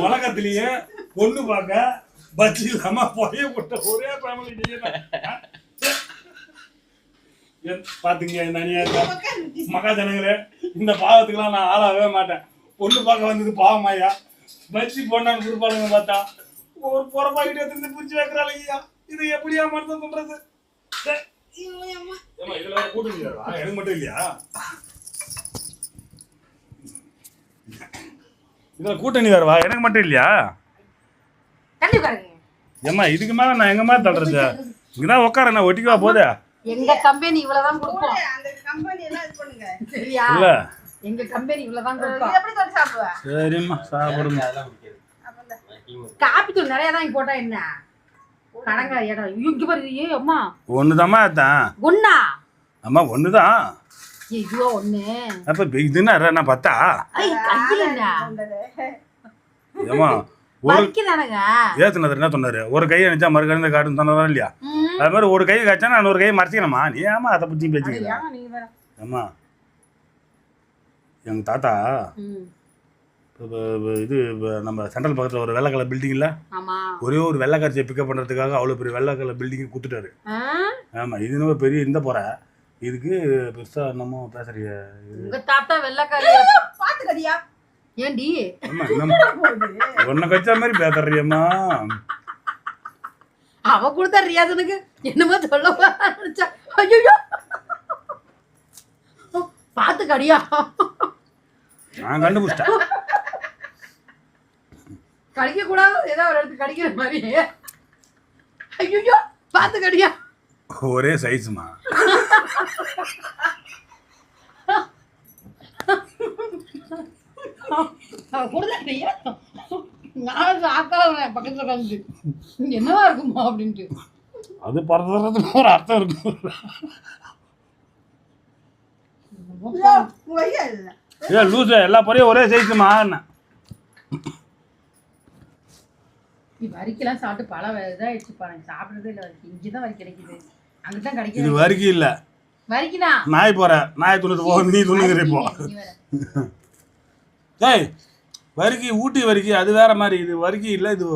உலகத்திலேயே பொண்ணு பார்க்க பஸ் இல்லாம போய விட்ட ஒரே ஃபேமிலி நீங்க பாத்தீங்க இந்த அநியாயத்தை உட்காந்து மகா ஜனங்களே இந்த பாவத்துக்கெல்லாம் நான் ஆளாகவே மாட்டேன். பொண்ணு பார்க்க வந்தது பாவமாய்யா பச்சி பொண்ணான்னு கொடுப்பாளுங்க பார்த்தா ஒரு புறப்பாக்கிட்டே எடுத்து பிடிச்சி வைக்கிறாள் ஐயா. இது எப்படியா மனசம் பண்றது இதுல கூட்டம் இல்லையா? எனக்கு மட்டும் இல்லையா? இதுல கூட்டணி வேறவா எனக்கு மட்டும் இல்லையா? ஏம்மா இதுக்கு மேல நான் எங்க மேல தள்ளுறது? இங்கதான் உட்கார நான் ஒட்டிக்குவா போதே? எங்க கம்பெனி இவ்வளவுதான் கொடுப்போம். கூட அந்த கம்பெனி எல்லாம் இது பண்ணுங்க. சரியா? இல்ல. எங்க கம்பெனி இவ்வளவுதான் கொடுப்போம். எப்படி தொட்டு சாப்பிடுவ? சரிம்மா சாப்பிடுங்க காப்பி தூள் நிறைய தான் போட்டா என்ன? கடங்க இடம். இங்க பாரு ஏ அம்மா. ஒண்ணுதாம்மா அதான் ஒண்ணா? அம்மா ஒண்ணுதான். இதுவா ஒண்ணு? அப்ப இதுன்னா நான் பார்த்தா ஐய், ஏம்மா ஒரு ஏத்துனது என்ன சொன்னாரு? ஒரு கையை நினைச்சா மறு கை காட்டுன்னு சொன்னதா இல்லையா. அது மாதிரி ஒரு கையை காய்ச்சா நான் ஒரு கையை மறைச்சிக்கணுமா? நீ ஏமா அதை பத்தி பேசிக்கிறேன் ஏம்மா எங்க தாத்தா இது நம்ம சென்ட்ரல் பக்கத்தில் ஒரு வெள்ளை கலர் பில்டிங் இல்ல? ஆமா. ஒரே ஒரு வெள்ளைக்காட்சியை பிக்கப் பண்ணுறதுக்காக அவ்வளோ பெரிய வெள்ளை கலர் பில்டிங் கொடுத்துட்டாரு? ஆமாம் இது நம்ம பெரிய இந்த போற. இதுக்கு பெருசாக என்னமோ பேசுறீங்க உங்க தாத்தா வெள்ளக்காரி. பாத்துக்கடியா. ஏண்டி உன்னை கச்சா மாதிரி பேசுறியம்மா. அவ கொடுத்த ரியாசனுக்கு என்னமோ சொல்ல நினைச்சா. ஐயோ பாத்து கடியா நான் கண்டுபிடிச்சிட்டேன். கடிக்க கூடாது ஏதோ ஒரு இடத்துக்கு கடிக்கிற மாதிரி. ஐயோ பாத்து கடியா ஒரே சைஸ்மா. நான் சாக்காவேன் பக்கத்துல உட்காந்து என்னவா இருக்குமா அப்படின்ட்டு. அது பறந்துறதுக்கு ஒரு அர்த்தம் இருக்கும் இல்ல ஏ லூசு எல்லா பொரியும் ஒரே சைஸுமா நீ வரிக்கெல்லாம் சாப்பிட்டு பல இதாகிடுச்சு பாருங்க சாப்பிட்றதே இல்லை வரிக்கு. இங்கே தான் வரி கிடைக்குது. இது கிடைக்குது வரிக்கு இல்லை. நாய் போற. நாய் துணுது போ. நீ துணுங்கிற இப்போ. ஏய் வரிக்கு ஊட்டி வரிக்கு அது வேற மாதிரி. இது வரிக்கு இல்லை இது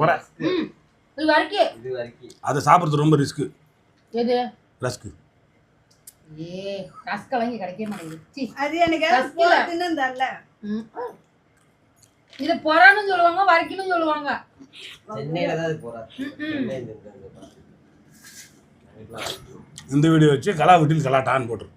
போற. ம் இது வரிக்கு. இது வரைக்கும் அதை சாப்பிட்றது ரொம்ப ரிஸ்க்கு எது? ரஸ்க்கு அது எனக்கு. இதை பொறான்னு சொல்லுவாங்க வரிக்கணும் சொல்லுவாங்க. இந்த வீடியோ வச்சு கலா வீட்டில் கலாட்டான்னு போட்டுரும்